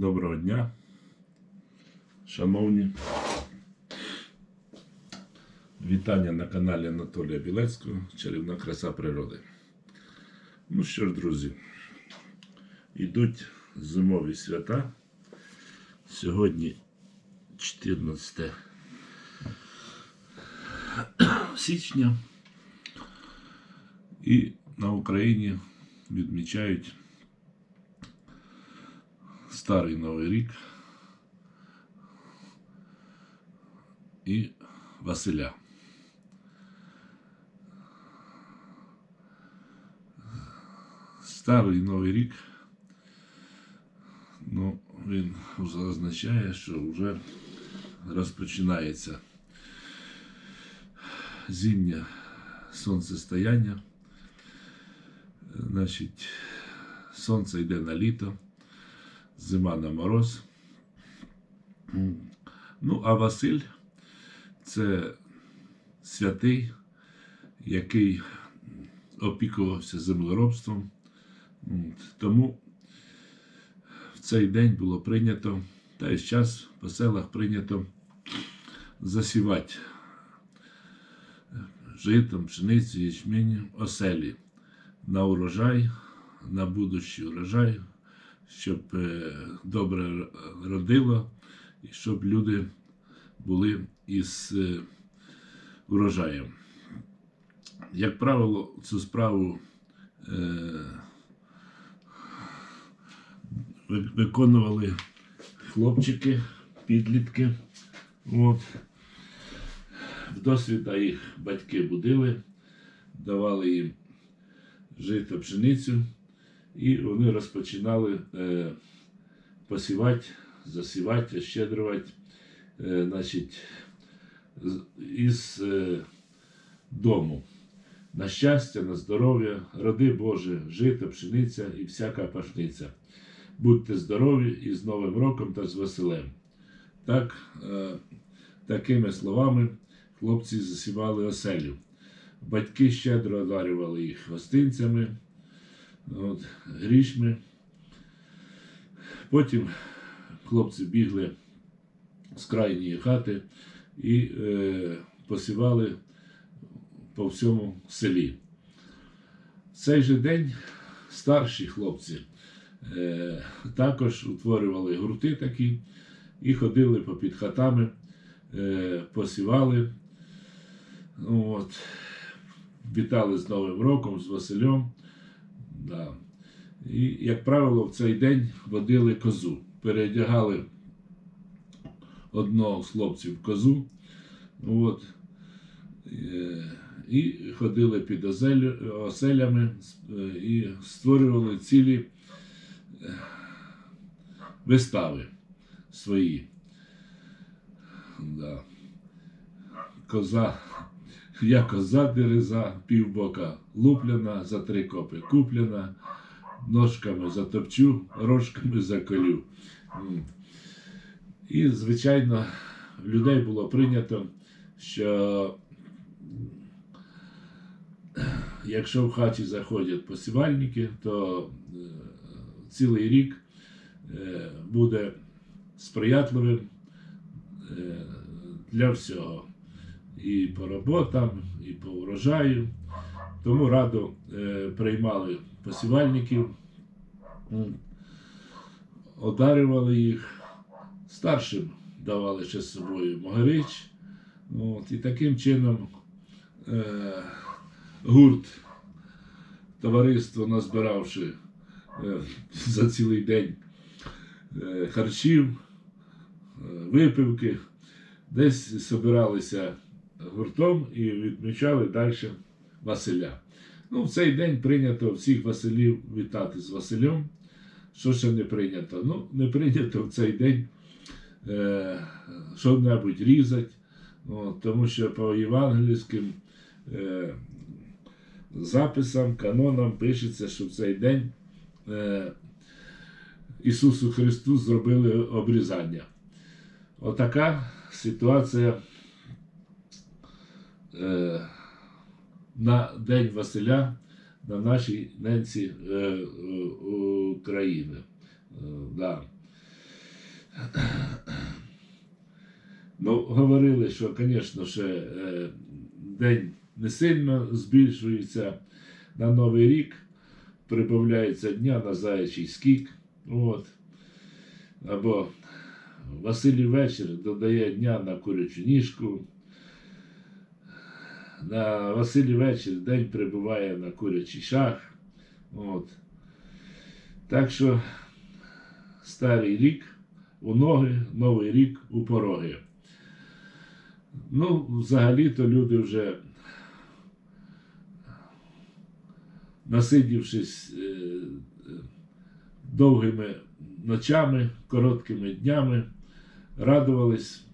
Доброго дня, шановні. Вітання на каналі Анатолія Білецького Чарівна краса природи. Ну що ж, друзі, йдуть зимові свята. Сьогодні 14 січня. І на Україні відмічають Старий Новий рік і Василя. Старий Новий рік, ну, він означає, що вже розпочинається зимнє сонцестояння. Значить, сонце йде на літо, Зима на мороз. Ну, а Василь це святий, який опікувався землеробством. Тому в цей день було прийнято, та й час по селах прийнято засівати житом, пшеницю, ячмінь, оселі на урожай, на будущий урожай, щоб е, добре родило і щоб люди були із е, урожаєм. Як правило, цю справу е, виконували хлопчики, підлітки. От. Вдосвіта їх батьки будили, давали їм жито пшеницю, і вони розпочинали е, посівати, засівати, щедрувати е, із е, дому. На щастя, на здоров'я, роди Боже, жито, пшениця і всяка пашниця. Будьте здорові і з Новим роком та з Василем. Так, е, такими словами хлопці засівали оселю. Батьки щедро одарювали їх гостинцями, от, грішми. Потім хлопці бігли з крайньої хати і е, посівали по всьому селі. В цей же день старші хлопці е, також утворювали гурти такі і ходили попід хатами, е, посівали. Ну, от, вітали з Новим роком, з Василем. І, як правило, в цей день водили козу. Переодягали одного з хлопців козу. От, е, і ходили під оселями е, і створювали цілі е, вистави свої. Да. Коза, я коза дереза, півбока луплена, за три копи куплена, ножками затопчу, рожками заколю. І, звичайно, людей було прийнято, що якщо в хаті заходять посівальники, то е, цілий рік е, буде сприятливим е, для всього. І по роботам, і по урожаю. Тому радо е, приймали посівальників, одарювали їх, старшим давали ще з собою могорич. От, і таким чином е, гурт, товариство, назбиравши е, за цілий день е, харчів, е, випивки, десь збиралися гуртом і відмічали далі Василя. Ну, в цей день прийнято всіх Василів вітати з Василем. Що ще не прийнято? Ну, не прийнято в цей день е, що-небудь різати, от, тому що по євангельським е, записам, канонам пишеться, що в цей день е, Ісусу Христу зробили обрізання. Отака ситуація е, на День Василя на нашій ненці е, е, України. Е, да. Ну, говорили, що, звісно, ще е, день не сильно збільшується на Новий рік, прибавляється дня на заячий скік. От. Або Василій вечір додає дня на курячу ніжку. На Василій вечір день прибуває на курячий шах. От. Так що старий рік у ноги, новий рік у пороги. Ну, взагалі-то люди вже, насидівшись е, довгими ночами, короткими днями, радувались,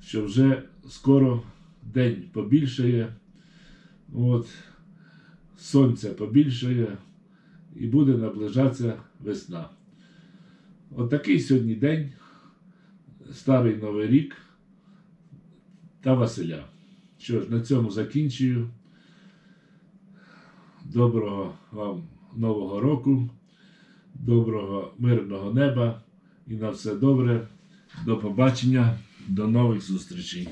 що вже скоро день побільшає, от, сонця побільшає і буде наближатися весна. От такий сьогодні день, старий новий рік та Василя. Що ж, на цьому закінчую. Доброго вам Нового року, доброго мирного неба і на все добре. До побачення, до нових зустрічей.